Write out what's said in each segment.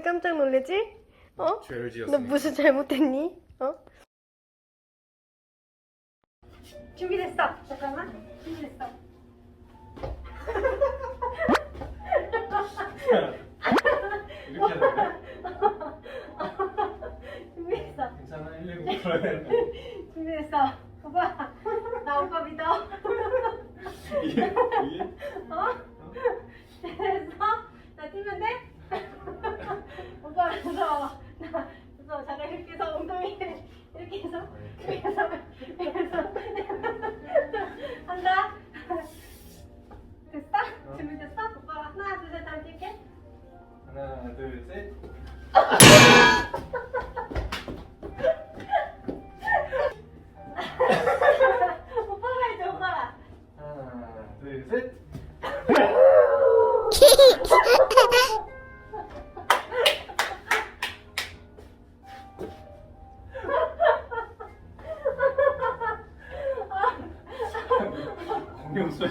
왜 깜짝 놀래지? 어? 죄를 너 지었으니까 무슨 잘못했니? 어? 준비됐어. 잠깐만. 준비됐어. 이렇게 해야 돼? 준비됐어. 괜찮아 119 불러야 되는데 준비됐어. 오빠, 나 오빠 믿어. 이게 이게 어? 됐어? 나 뛰면 돼? 오빠 그래서 六岁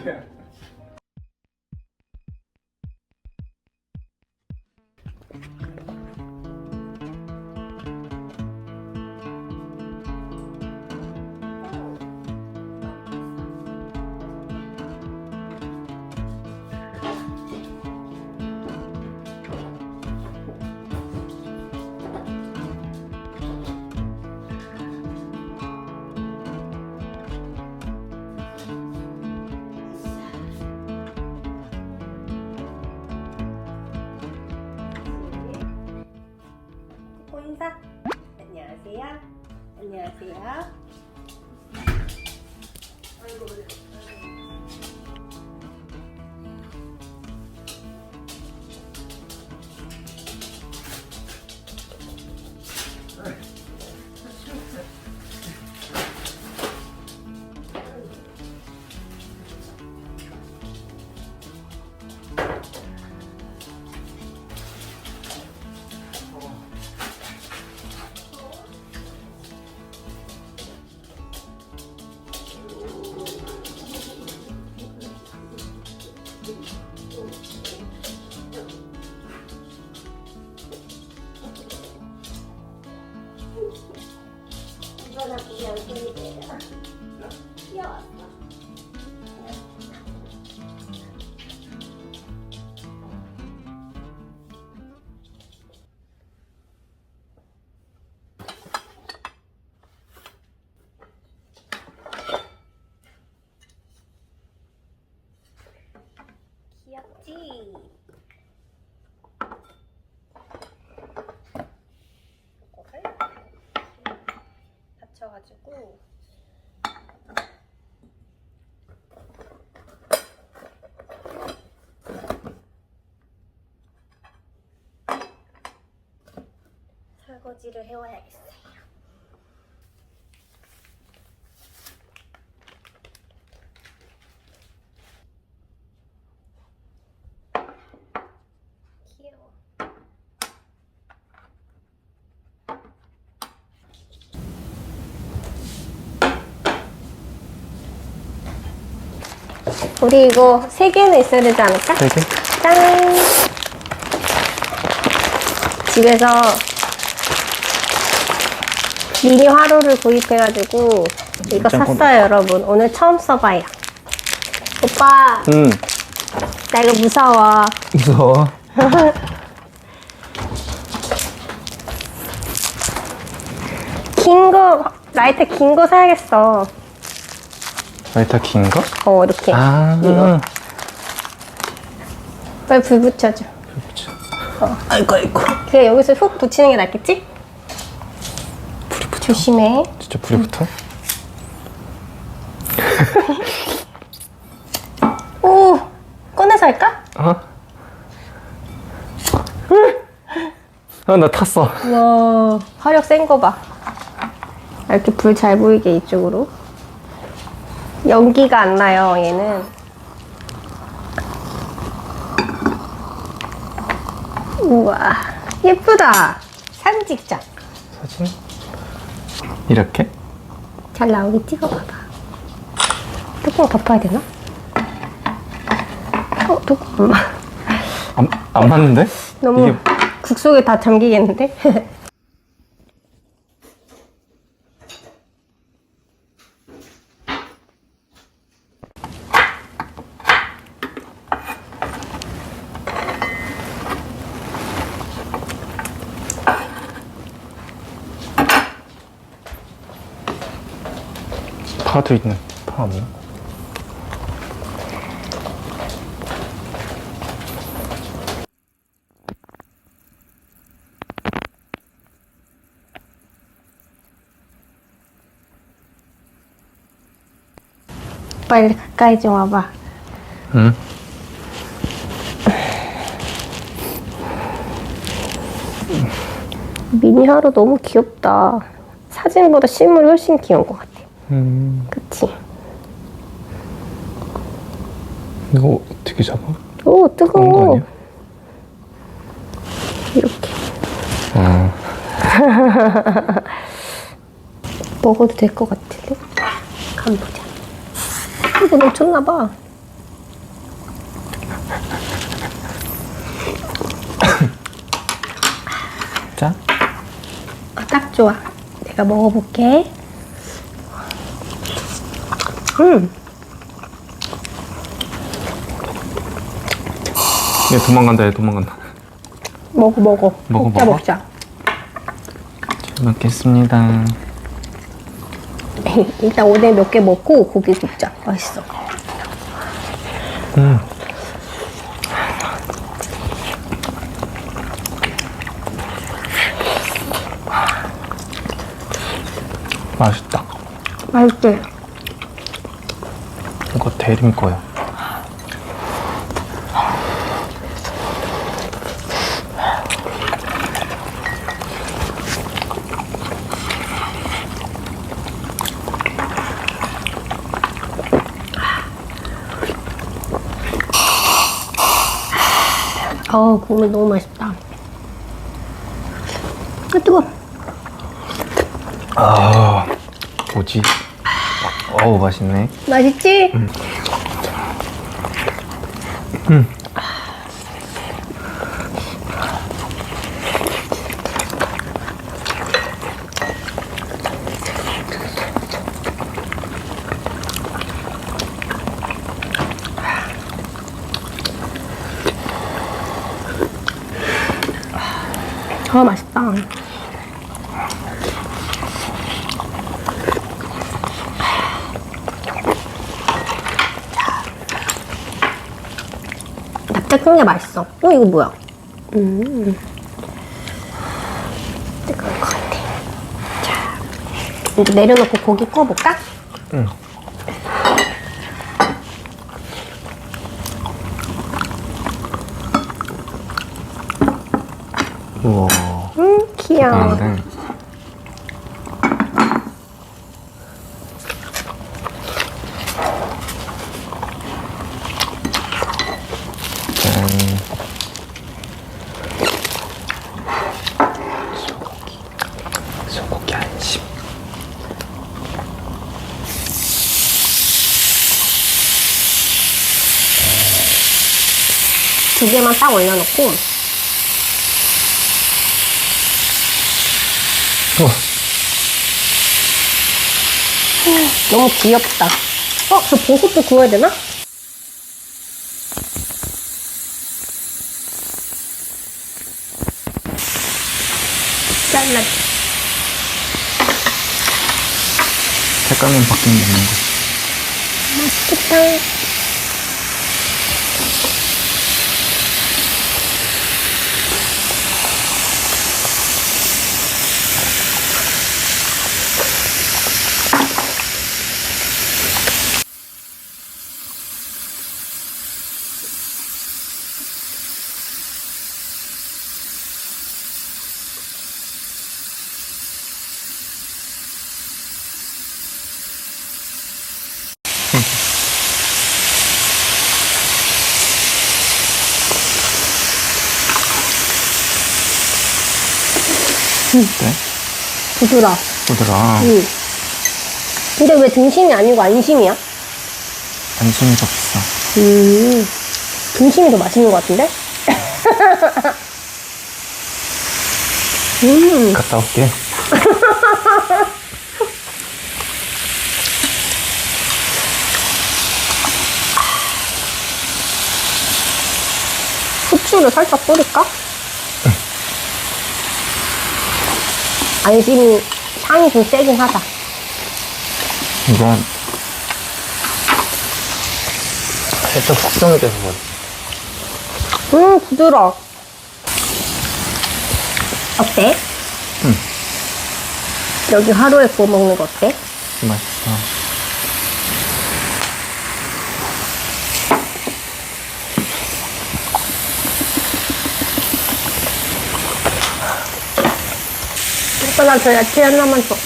이거는 우 받쳐가지고 설거지를 해와야겠어요. 귀여워. 우리 이거 세 개는 있어야 되지 않을까? 세 개? 짠! 집에서 미니 화로를 구입해가지고 이거 짱 샀어요, 여러분. 오늘 처음 써봐요. 오빠, 응 나 이거 무서워. 무서워 긴 거, 라이터 긴거 사야겠어. 라이터 긴 거? 어, 이렇게. 아 이거. 빨리 불 붙여줘. 그렇죠. 아이고 아이고 그냥 여기서 훅 붙이는 게 낫겠지? 조심해. 진짜 불이 붙어? 오! 꺼내서 할까? 어? 아나 탔어 와, 화력 센 거 봐. 이렇게 불 잘 보이게 이쪽으로. 연기가 안 나요, 얘는. 우와, 예쁘다. 사진 찍자. 사진 이렇게? 잘 나오게 찍어봐봐. 뚜껑 덮어야 되나? 어, 또 엄마. 안, 안 맞는데? 너무 이게 국 속에 다 잠기겠는데? 파도 있는 파 없나? 빨리 가까이 좀 와봐. 응. 미니 하루 너무 귀엽다. 사진보다 실물이 훨씬 귀여운 것 같아. 음, 그치? 이거 어떻게 잡아? 오, 그런 거 뜨거워. 아니야? 이렇게. 아, 먹어도 될 것 같은데? 간 보자. 이거 놓쳤나봐. 자. 아, 딱 좋아. 내가 먹어볼게. 음, 얘 도망간다, 얘 도망간다. 먹어, 먹어. 먹어, 먹자, 먹어? 먹자. 잘 먹겠습니다. 일단 오뎅 몇 개 먹고 고기 굽자. 맛있어. 음. 맛있다. 맛있지? 이거 대림 거야. 어 국물 너무 맛있다. 아, 뜨거. 아, 뭐지? 어우, 맛있네. 맛있지? 아 맛있다. 게 맛있어. 어 이거 뭐야? 음. 뜨거울 것 같아. 자, 이제 내려놓고 고기 구워볼까? 응. 우와. 음, 귀여워. 근데 짠. 소고기. 소고기 안심. 두 개만 딱 올려놓고 어, 너무 귀엽다. 어, 저 버섯도 구워야 되나? 잘라. 색깔만 바뀌면 되는 거. 맛있겠다. 네? 부드러. 보더라. 응. 근데 왜 등심이 아니고 안심이야? 안심이 더 비싸. 음. 등심이 더 맛있는 것 같은데? 음, 갔다 올게. 후추를 살짝 뿌릴까? 아니, 지금 향이 좀 세긴 하다. 이건 살짝 숙성이 돼서 그래. 음, 부드러워. 어때? 응. 여기 하루에 구워 먹는 거 어때? 맛있어. 오빠 나저 야채 하나만 줘.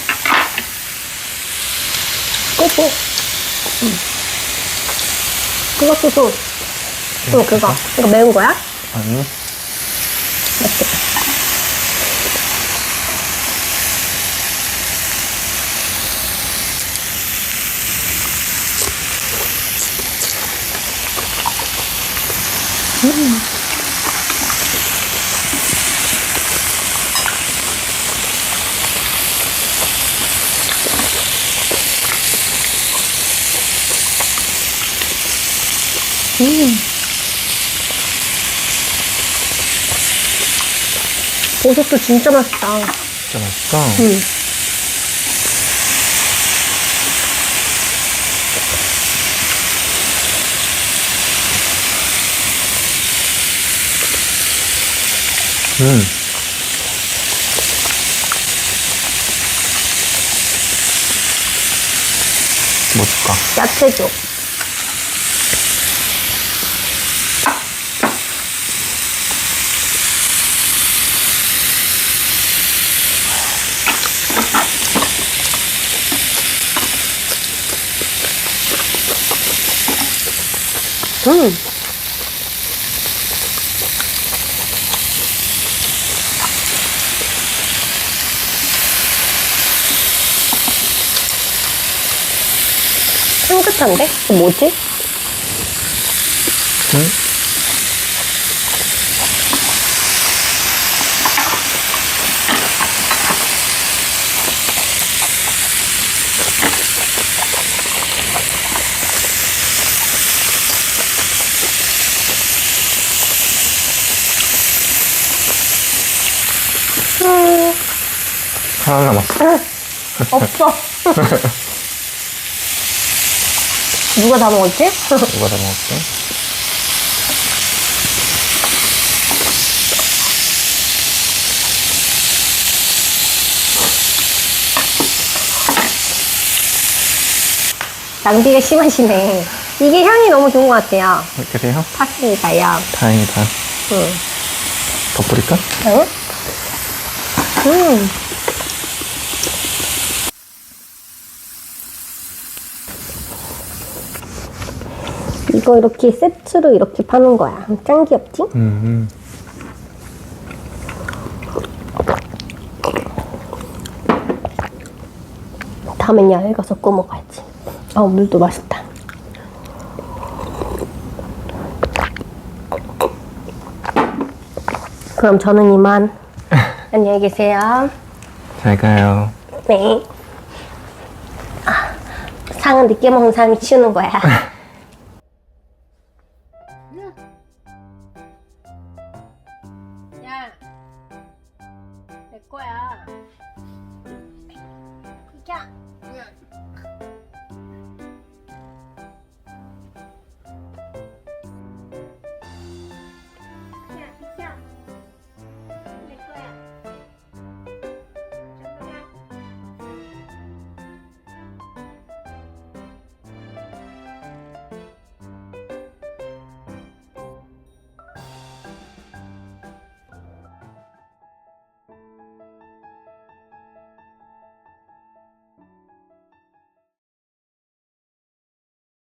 꼬꼬. 응. 그것도 줘. 응, 그거. 이거 매운 거야? 아니, 맛있겠다. 음. 보석도 진짜 맛있다. 진짜 맛있어. 응. 음. 뭐 줄까? 야채 줘. 음. 향긋한데? 뭐지? 응? 음, 하나 남았어. 없어. 누가 다 먹었지? 누가 다 먹었어? 낭비가 심하시네. 이게 향이 너무 좋은 것 같아요. 그래요? 파스타요. 다행이다. 응. 더 뿌릴까? 응? 음. 이거 이렇게 세트로 이렇게 파는 거야. 짱 귀엽지? 음. 다음엔 야외 가서 구워 먹어야지. 아, 물도 맛있다. 그럼 저는 이만. 안녕히 계세요. 잘 가요. 네. 아, 상은 늦게 먹는 사람이 치우는 거야.